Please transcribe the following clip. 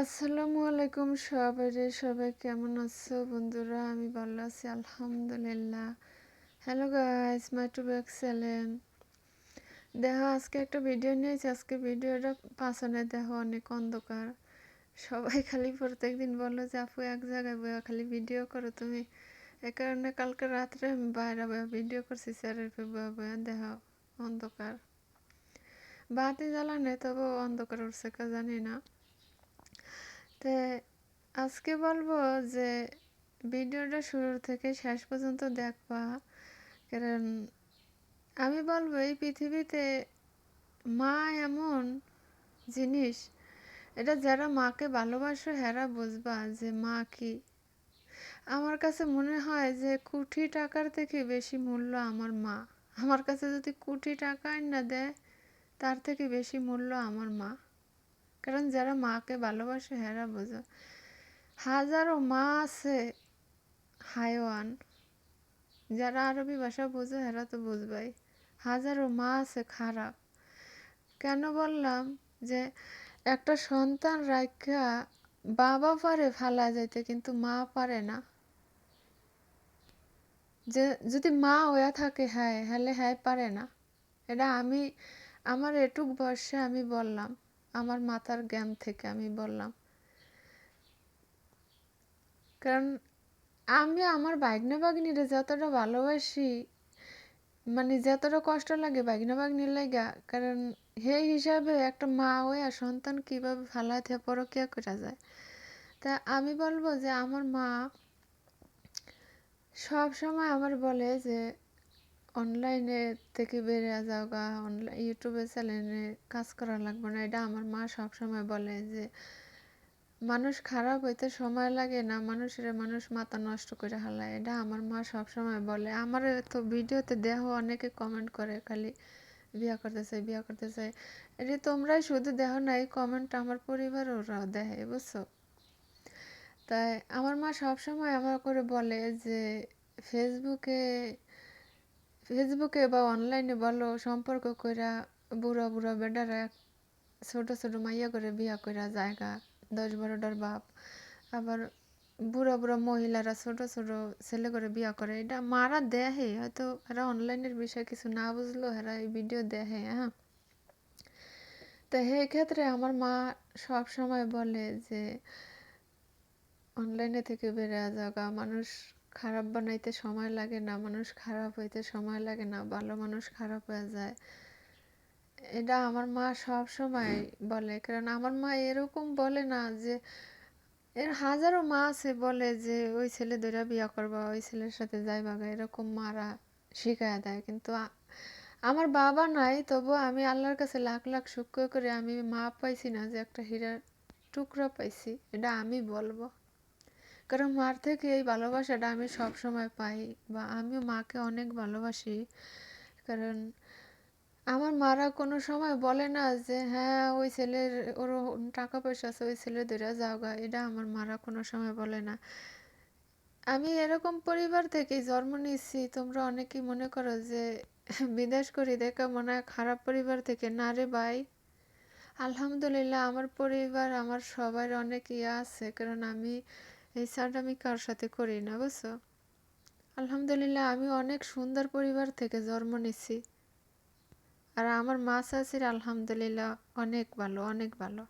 আসসালামু আলাইকুম সবাই সবাই কেমন আছো বন্ধুরা? আমি ভালো আছি, আলহামদুলিল্লাহ। Hello guys my to excellent দেখো, আজকে একটা ভিডিও নিয়েছি আজকে ভিডিওটা পাশনে দেখো, অনেক অন্ধকার। সবাই খালি প্রত্যেক দিন বলল যে, আপু, এক জায়গায় বয়া খালি ভিডিও করো তুমি। এ কারণে কালকে রাত্রে আমি বাইরে বয়া ভিডিও করছি, স্যারের বয়া বয়া দেখো, অন্ধকার। বাতি জ্বালানে তবু অন্ধকার উঠছে, কা জানি না। তে আজকে বলব যে ভিডিওটা শুরু থেকে শেষ পর্যন্ত দেখবা। কারণ আমি বলব, এই পৃথিবীতে মা এমন জিনিস, এটা যারা মাকে ভালোবাসো হেরা বুঝবা যে মা কি। আমার কাছে মনে হয় যে কোটি টাকার থেকে বেশি মূল্য আমার মা। আমার কাছে যদি কোটি টাকা না দেয়, তার থেকে বেশি মূল্য আমার মা। কারণ যারা মাকে ভালোবাসে, হেরা বোঝো। হাজারো মা আছে হাইওয়ান যারা আরবি ভাষা বোঝো, হেরা তো বুঝবাই। হাজারো মা আছে খারাপ। কেন বললাম যে, একটা সন্তান রাখা বাবা পারে ফালা যাইতে, কিন্তু মা পারে না। যে, যদি মা ওয়া থাকে হ্যাঁ হলে হ্যাঁ পারে না। এটা আমি, আমার এটুক বয়সে আমি বললাম। আমার মাথার জ্ঞান থেকে আমি বললাম। কারণ আমি আমার বাগনা বাগনিরে যতটা ভালোবাসি মানে যতটা কষ্ট লাগে বাগনা বাগনির লাগা, কারণ হে হিসাবে একটা মা হয়ে সন্তান কীভাবে ফালাতে পরকিয়া করা যায়। তা আমি বলব যে আমার মা সব সময় আমার বলে যে অনলাইনে থেকে বেরিয়ে যাও গা ইউটিউবে চ্যানেলে কাজ করা লাগবে না। এটা আমার মা সবসময় বলে যে, মানুষ খারাপ হইতে সময় লাগে না, মানুষের মানুষ মাথা নষ্ট করে হালায়। এটা আমার মা সবসময় বলে। আমার তো ভিডিওতে দেহ অনেকে কমেন্ট করে, খালি বিয়া করতে চাই, বিয়া করতে চাই। এটা তোমরাই শুধু দেহ নাই কমেন্ট আমার পরিবার দেয় বুঝছ? তাই আমার মা সবসময় আমার করে বলে যে ফেসবুকে ফেসবুকে বা অনলাইনে বলো সম্পর্ক কইরা বুড়া বুড়া বেডারা ছোট ছোট মাইয়া করে বিয়া কইরা জায়গা, দশ বারোটার বাপ, আবার বুড়া বুড়া মহিলারা ছোট ছোট ছেলে করে বিয়া করে, এটা মারা দেহে। হয়তো এরা অনলাইনের বিষয়ে কিছু না বুঝলো, এরা এই ভিডিও দেখে হ্যাঁ। তো সেই ক্ষেত্রে আমার মা সব সময় বলে যে, অনলাইনে থেকে বেড়ে যাওয়া মানুষ খারাপ বানাইতে সময় লাগে না, মানুষ খারাপ হইতে সময় লাগে না, ভালো মানুষ খারাপ হয়ে যায়। এটা আমার মা সব সময় বলে, কারণ আমার মা এরকম বলে না যে, এর হাজারো মা আছে বলে যে, ওই ছেলে ধরে বিয়া করবা, ওই ছেলের সাথে যাই বাগা এরকম মারা শিখায় দেয়। কিন্তু আমার বাবা নাই তবু আমি আল্লাহর কাছে লাখ লাখ শুক্র করে, আমি মা পাইছি না যে একটা হীরার টুকরা পাইছি, এটা আমি বলব। কারণ মার থেকে এই ভালোবাসাটা আমি সব সময় পাই বা আমিও মাকে অনেক ভালোবাসি। কারণ আমার মারা কোনো সময় বলে না যে হ্যাঁ ওই ছেলের, ওর টাকা পয়সা আছে, ওই ছেলের ধরে যাওগা এটা আমার মারা কোনো সময় বলে না। আমি এরকম পরিবার থেকে জন্ম নিচ্ছি তোমরা অনেকেই মনে করো যে, বিদেশ করি দেখা মনে হয় খারাপ পরিবার থেকে। না রে ভাই। আলহামদুলিল্লাহ, আমার পরিবার, আমার সবার অনেক ইয়ে আছে। কারণ আমি এই সার্ট আমি কার সাথে করি না, বুঝছ? আলহামদুলিল্লাহ, আমি অনেক সুন্দর পরিবার থেকে জন্ম নিছি। আর আমার মা চাচির আলহামদুলিল্লাহ অনেক ভালো অনেক ভালো।